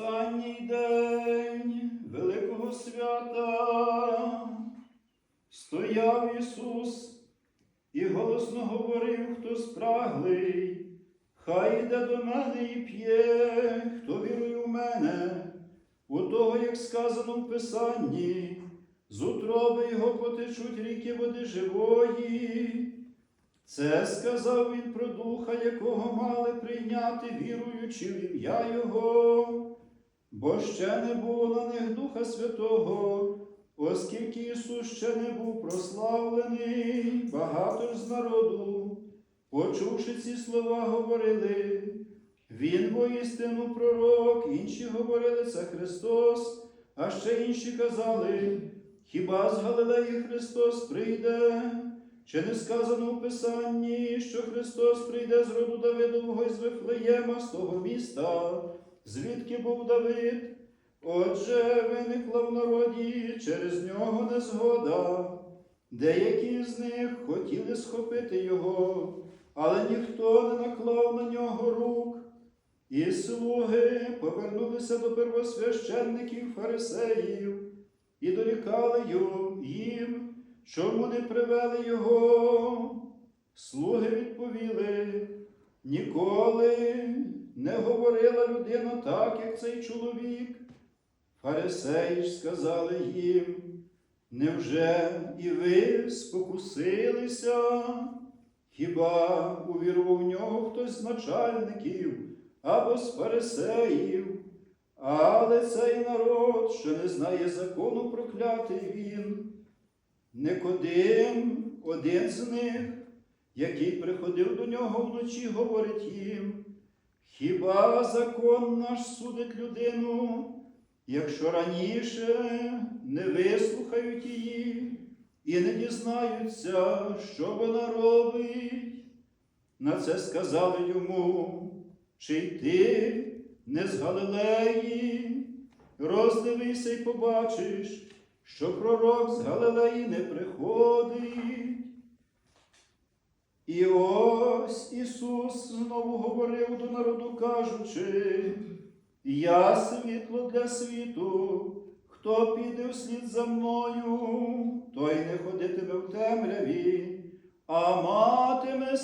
останній день Великого свята. Стояв Ісус і голосно говорив, хто спраглий, хай йде до мене і п'є, хто вірує в мене, у того, як сказано в Писанні, з утроби його потечуть ріки води живої. Це сказав він про духа, якого мали прийняти, віруючи в ім'я Його, бо ще не було на них Духа Святого, оскільки Ісус ще не був прославлений, багато ж з народу, почувши ці слова, говорили, Він воістину пророк, інші говорили, це Христос, а ще інші казали, хіба з Галилеї Христос прийде? Чи не сказано в Писанні, що Христос прийде з роду Давидового із Вифлеєма, з того міста, звідки був Давид? Отже, виникла в народі через нього незгода. Деякі з них хотіли схопити його, але ніхто не наклав на нього рук. І слуги повернулися до первосвященників фарисеїв і дорікали їм. Чому не привели його? Слуги відповіли, ніколи не говорила людина так, як цей чоловік. Фарисеї ж сказали їм, невже і ви спокусилися? Хіба увірував в нього хтось з начальників або з фарисеїв? Але цей народ, що не знає закону, проклятий він. Никодим, один з них, який приходив до нього вночі, говорить їм, хіба закон наш судить людину, якщо раніше не вислухають її і не дізнаються, що вона робить? На це сказали йому, чи й ти не з Галилеї, роздивися й побачиш що пророк з Галилеї не приходить. І ось Ісус знову говорив до народу, кажучи, я світло для світу, хто піде вслід за мною, той не ходитиме в темряві, а матиме